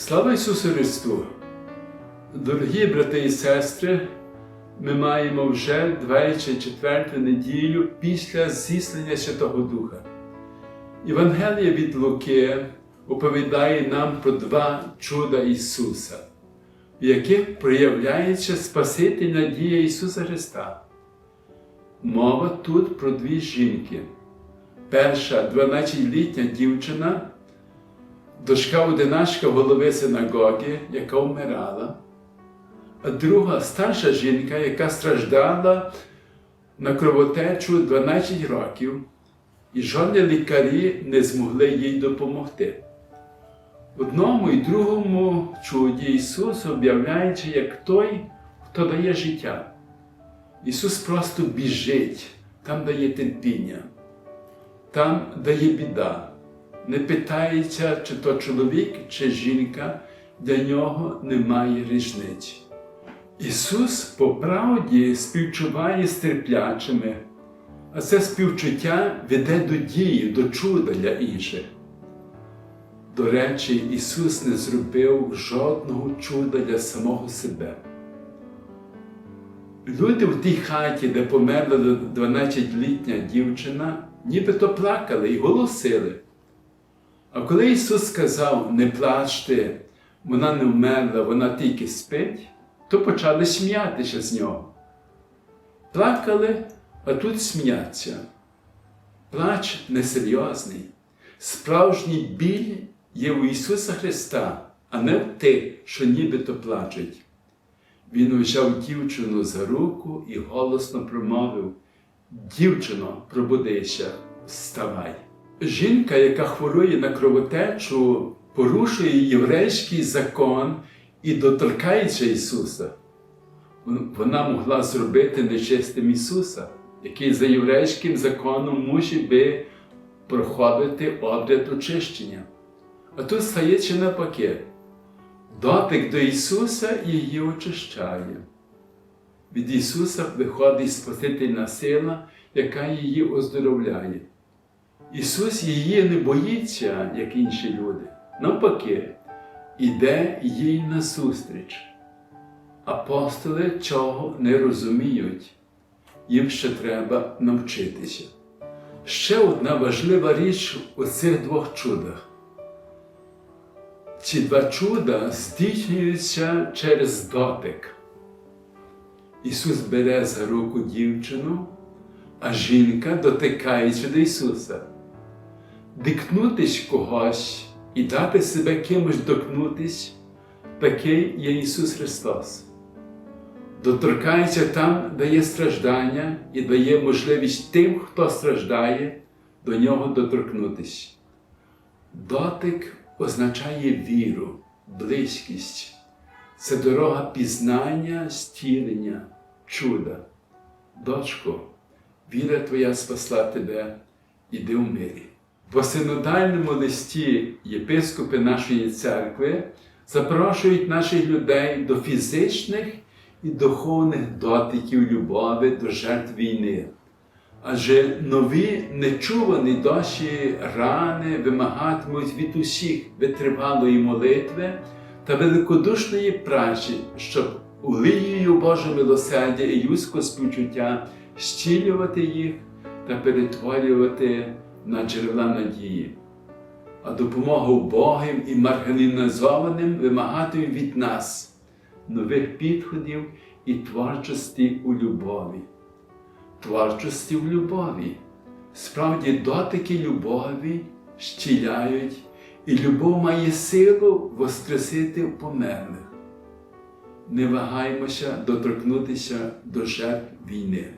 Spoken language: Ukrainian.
Слава Ісусу Христу! Дорогі брати і сестри, ми маємо вже 24 неділю після зіслання Святого Духа. Євангелія від Луки оповідає нам про два чуда Ісуса, в яких проявляється Спаситель надія Ісуса Христа. Мова тут про дві жінки. Перша 12-літня дівчина дочка одиначка голови синагоги, яка вмирала, а друга старша жінка, яка страждала на кровотечу 12 років, і жодні лікарі не змогли їй допомогти. Одному і другому чуді Ісус об'являється як той, хто дає життя. Ісус просто біжить, там дає терпіння, там дає біда не питається, чи то чоловік, чи жінка, для нього немає різниці. Ісус по правді співчуває з терплячими, а це співчуття веде до дії, до чуда для інших. До речі, Ісус не зробив жодного чуда для самого себе. Люди в тій хаті, де померла 12-літня дівчина, нібито плакали і голосили. А коли Ісус сказав, не плачте, вона не вмерла, вона тільки спить, то почали сміятися з нього. Плакали, а тут сміяться. Плач несерйозний. Справжній біль є у Ісуса Христа, а не в тих, що нібито плачуть. Він взяв дівчину за руку і голосно промовив: Дівчино, пробудися, вставай. Жінка, яка хворує на кровотечу, порушує єврейський закон і доторкається Ісуса. Вона могла зробити нечистим Ісуса, який за єврейським законом мусить би проходити обряд очищення. А тут стається навпаки. Дотик до Ісуса її очищає. Від Ісуса виходить Спасительна сила, яка її оздоровляє. Ісус її не боїться, як інші люди. Навпаки, іде їй назустріч. Апостоли чого не розуміють, їм ще треба навчитися. Ще одна важлива річ у цих двох чудах. Ці два чуда здійснюються через дотик. Ісус бере за руку дівчину, а жінка дотикається до Ісуса дикнутись когось і дати себе кимось докнутись, такий є Ісус Христос. Доторкається там, де є страждання, і дає можливість тим, хто страждає, до нього доторкнутись. Дотик означає віру, близькість. Це дорога пізнання, стілення, чуда. Дочко, віра Твоя спасла тебе, іди в мирі. В синодальному листі єпископи нашої церкви запрошують наших людей до фізичних і духовних дотиків любові до жертв війни. Адже нові нечувані досі рани вимагатимуть від усіх витривалої молитви та великодушної праці, щоб улією Божого милосердя і людського співчуття щілювати їх та перетворювати на джерела надії, а допомога убогим і маргіналізованим вимагатиме від нас нових підходів і творчості у любові. Творчості в любові. Справді дотики любові щіляють, і любов має силу воскресити померлих. Не вагаймося доторкнутися до жертв війни.